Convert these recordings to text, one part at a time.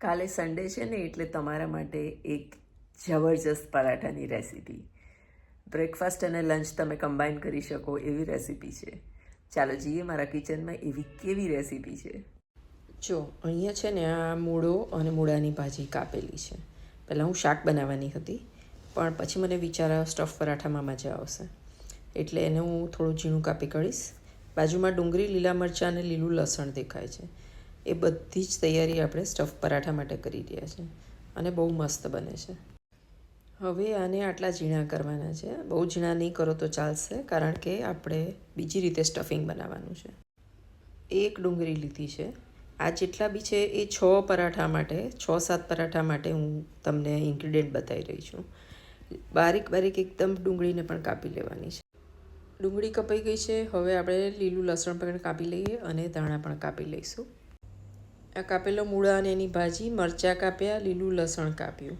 કાલે સન્ડે છે ને, એટલે તમારા માટે એક જબરજસ્ત પરાઠાની રેસીપી બ્રેકફાસ્ટ અને લંચ તમે કમ્બાઈન કરી શકો એવી રેસીપી છે. ચાલો જઈએ મારા કિચનમાં એવી કેવી રેસીપી છે? જો, અહીંયા છે ને આ મૂળો અને મૂળાની ભાજી કાપેલી છે. પહેલાં હું શાક બનાવવાની હતી, પણ પછી મને વિચાર આવ્યો સ્ટફ પરાઠામાં મજા આવશે. એટલે એને હું થોડું ઝીણું કાપી કાઢીશ. બાજુમાં ડુંગળી, લીલા મરચાં અને લીલું લસણ દેખાય છે. એ બધી જ તૈયારી આપણે સ્ટફ પરાઠા માટે કરી રહ્યા છે. અને બહુ મસ્ત બને છે. હવે આને આટલા ઝીણા કરવાના છે. બહુ ઝીણા નહીં કરો તો ચાલશે, કારણ કે આપણે બીજી રીતે સ્ટફિંગ બનાવવાનું છે. એક ડુંગળી લીધી છે. આ જેટલા બી છે એ છ પરાઠા માટે, છ સાત પરાઠા માટે હું તમને ઇન્ગ્રીડિયન્ટ બતાવી રહી છું. બારીક બારીક એકદમ ડુંગળીને પણ કાપી લેવાની છે. ડુંગળી કપાઈ ગઈ છે. હવે આપણે લીલું લસણ પણ કાપી લઈએ અને ધાણા પણ કાપી લઈશું. આ કાપેલો મૂળા અને એની ભાજી, મરચાં કાપ્યા, લીલું લસણ કાપ્યું.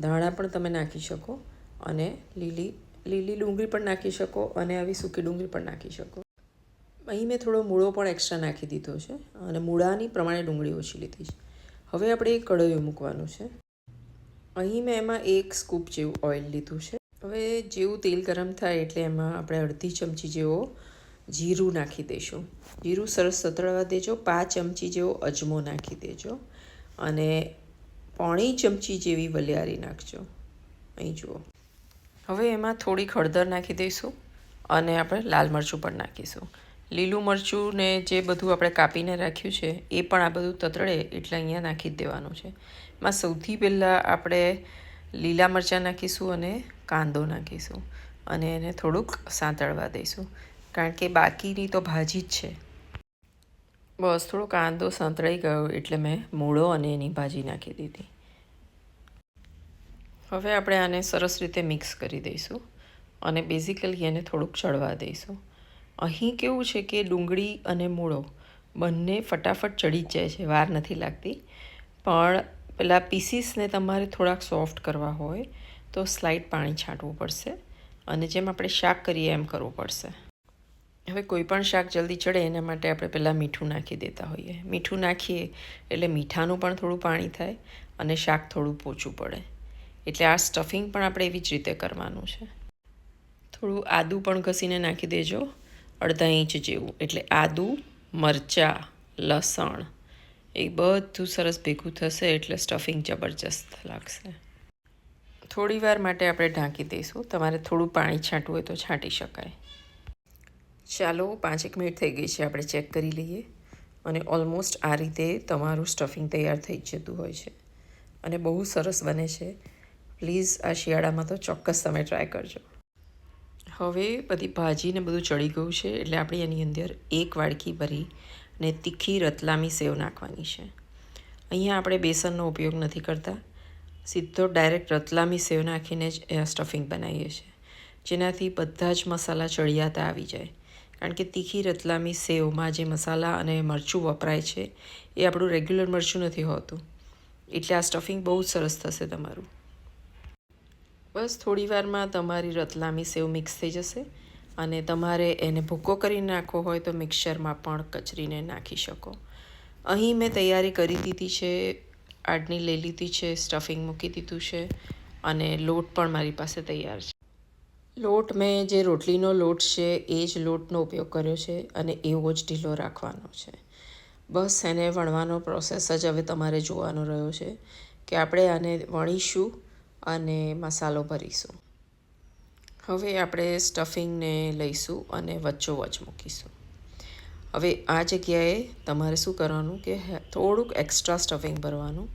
ધાણા પણ તમે નાખી શકો અને લીલી લીલી ડુંગળી પણ નાખી શકો અને આવી સૂકી ડુંગળી પણ નાખી શકો. અહીં મેં થોડો મૂળો પણ એક્સ્ટ્રા નાખી દીધો છે અને મૂળાની પ્રમાણે ડુંગળી ઓછી લીધી છે. હવે આપણે એક કડોયું મૂકવાનું છે. અહીં મેં એમાં એક સ્કૂપ જેવું ઓઇલ લીધું છે. હવે જેવું તેલ ગરમ થાય એટલે એમાં આપણે અડધી ચમચી જેવો જીરું નાખી દઈશું જીરું સરસ સતળવા દેજો. પાંચ ચમચી જેવો અજમો નાખી દેજો. અને પોણી ચમચી જેવી વલિયારી નાખજો. અહીં જુઓ. હવે એમાં થોડીક હળદર નાખી દઈશું અને આપણે લાલ મરચું પણ નાખીશું. લીલું મરચું ને જે બધું આપણે કાપીને રાખ્યું છે, એ પણ આ બધું તતડે એટલે અહીંયા નાખી જ દેવાનું છે. એમાં સૌથી પહેલાં આપણે લીલા મરચાં નાખીશું અને કાંદો નાખીશું. અને એને થોડુંક સાંતળવા દઈશું. કારણ કે બાકીની તો ભાજી જ છે. બસ થોડો કાંદો સંતળાઈ ગયો એટલે મેં મૂળો અને એની ભાજી નાખી દીધી. હવે આપણે આને સરસ રીતે મિક્સ કરી દઈશું અને બેઝિકલી એને થોડુંક ચડવા દઈશું. અહીં કેવું છે કે ડુંગળી અને મૂળો બંને ફટાફટ ચડી જ જાય છે, વાર નથી લાગતી. પણ પેલા પીસીસને તમારે થોડાક સોફ્ટ કરવા હોય તો સ્લાઇટ પાણી છાંટવું પડશે અને જેમ આપણે શાક કરીએ એમ કરવું પડશે. હવે કોઈ પણ શાક જલ્દી ચડે, એના માટે આપણે પહેલાં મીઠું નાખી દેતા હોઈએ. મીઠું નાખીએ એટલે મીઠાનું પણ થોડું પાણી થાય અને શાક થોડું પોચું પડે. એટલે આ સ્ટફિંગ પણ આપણે એવી જ રીતે કરવાનું છે. થોડું આદું પણ ઘસીને નાખી દેજો. અડધા ઇંચ જેવું. એટલે આદું, મરચાં, લસણ, એ બધું સરસ ભેગું થશે એટલે સ્ટફિંગ જબરજસ્ત લાગશે. થોડી વાર માટે આપણે ઢાંકી દઈશું. તમારે થોડું પાણી છાંટવું હોય તો છાંટી શકાય. ચાલો પાંચેક મિનિટ થઈ ગઈ છે, આપણે ચેક કરી લઈએ. અને ઓલમોસ્ટ આ રીતે તમારું સ્ટફિંગ તૈયાર થઈ જતું હોય છે. અને બહુ સરસ બને છે. પ્લીઝ આ શિયાળામાં તો ચોક્કસ તમે ટ્રાય કરજો. હવે બધી ભાજીને બધું ચડી ગયું છે, એટલે આપણે એની અંદર એક વાડકી ભરી ને તીખી રતલામી સેવ નાખવાની છે. અહીંયા આપણે બેસનનો ઉપયોગ નથી કરતા. સીધો ડાયરેક્ટ રતલામી સેવ નાખીને જ સ્ટફિંગ બનાવીએ છીએ. જેનાથી બધા જ મસાલા ચડિયાતા આવી જાય. કારણ કે તીખી રતલામી સેવમાં જે મસાલા અને મરચું વપરાય છે, એ આપણું રેગ્યુલર મરચું નથી હોતું. એટલે આ સ્ટફિંગ બહુ જ સરસ થશે તમારું. બસ થોડી વારમાં તમારી રતલામી સેવ મિક્સ થઈ જશે અને તમારે એને ભૂકો કરી નાખવો હોય તો મિક્સરમાં પણ કચરીને નાખી શકો. અહીં મેં તૈયારી કરી દીધી છે, આડની લઈ લીધી છે સ્ટફિંગ મૂકી દીધું છે અને લોટ પણ મારી પાસે તૈયાર છે લોટ, મેં જે રોટલીનો લોટ છે, એ જ લોટનો ઉપયોગ કર્યો છે અને એવો જ ઢીલો રાખવાનો છે. બસ એને વણવાનો પ્રોસેસ જ હવે તમારે જોવાનો રહ્યો છે કે આપણે આને વણીશું અને મસાલો ભરીશું. હવે આપણે સ્ટફિંગને લઈશું અને વચ્ચોવચ મૂકીશું. હવે આ જગ્યાએ તમારે શું કરવાનું કે થોડુંક એક્સ્ટ્રા સ્ટફિંગ ભરવાનું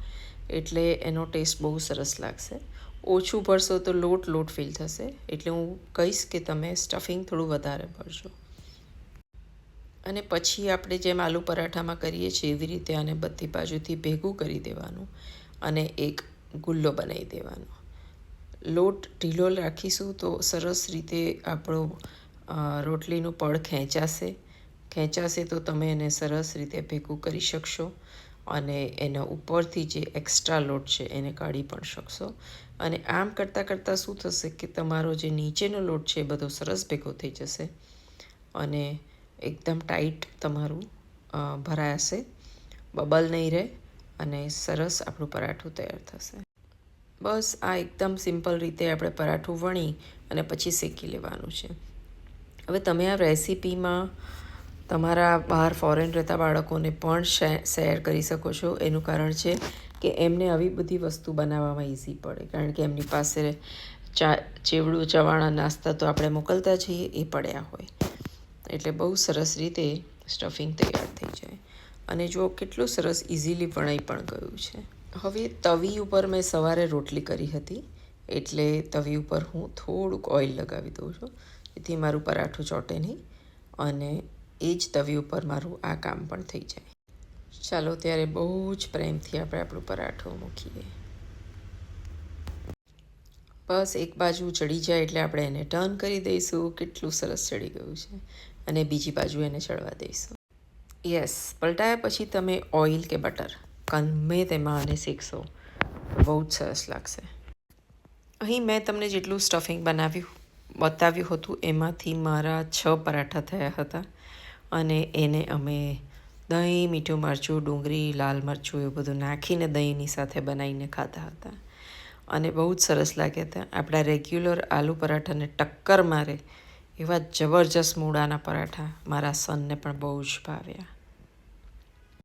એટલે એનો ટેસ્ટ બહુ સરસ લાગશે. ઓછું ભરશો તો લોટ લોટ ફીલ થશે. એટલે હું કહીશ કે તમે સ્ટફિંગ થોડું વધારે ભરશો. અને પછી આપણે જેમ આલુ પરાઠામાં કરીએ છીએ એવી રીતે આને બધી બાજુથી ભેગું કરી દેવાનું અને એક ગુલ્લો બનાવી દેવાનો. લોટ ઢીલો રાખીશું તો સરસ રીતે આપણો રોટલીનું પડ ખેંચાશે. ખેંચાશે તો તમે એને સરસ રીતે ભેગું કરી શકશો. અને એના ઉપરથી જે એક્સ્ટ્રા લોટ છે એને કાઢી પણ શકશો. અને આમ કરતાં કરતાં શું થશે કે તમારો જે નીચેનો લોટ છે એ બધો સરસ ભેગો થઈ જશે અને એકદમ ટાઈટ તમારું ભરાશે. બબલ નહીં રહે અને સરસ આપણું પરાઠું તૈયાર થશે. બસ આ એકદમ સિમ્પલ રીતે આપણે પરાઠું વણી અને પછી શેકી લેવાનું છે. હવે તમે આ રેસીપીમાં તમારા બહાર ફોરેન રહેતા બાળકોને પણ શેર કરી શકો છો. એનું કારણ છે કે એમને આવી બધી વસ્તુ બનાવવામાં ઇઝી પડે. કારણ કે એમની પાસે ચા, ચેવડું, ચવાણા, નાસ્તા તો આપણે મોકલતા જઈએ, એ પડ્યા હોય. એટલે બહુ સરસ રીતે સ્ટફિંગ તૈયાર થઈ જાય. અને જો કેટલું સરસ ઇઝીલી વણાઈ પણ ગયું છે. હવે તવી ઉપર મેં સવારે રોટલી કરી હતી. એટલે તવી ઉપર હું થોડુંક ઓઇલ લગાવી દઉં છું. જેથી મારું પરાઠું ચોટે નહીં. અને એ જ તવી ઉપર મારું આ કામ પણ થઈ જાય. ચાલો ત્યારે બહુ જ પ્રેમથી આપણે આપણું પરાઠું મૂકીએ. બસ એક બાજુ ચડી જાય એટલે આપણે એને ટર્ન કરી દઈશું. કેટલું સરસ ચડી ગયું છે. અને બીજી બાજુ એને ચડવા દઈશું. યસ પલટાયા પછી તમે ઓઇલ કે બટર ગમે તેમાં આને શેકશો, બહુ જ સરસ લાગશે. અહીં મેં તમને જેટલું સ્ટફિંગ બનાવ્યું, બતાવ્યું હતું, એમાંથી મારા છ પરાઠા થયા હતા. અને એને અમે દહીં, મીઠું મરચું, ડુંગળી, લાલ મરચું એવું બધું નાખીને દહીંની સાથે બનાવીને ખાતા હતા. અને બહુ જ સરસ લાગ્યા હતા. આપણા રેગ્યુલર આલુ પરાઠાને ટક્કર મારે એવા જબરજસ્ત મૂળાના પરાઠા મારા સનને પણ બહુ જ ભાવ્યા.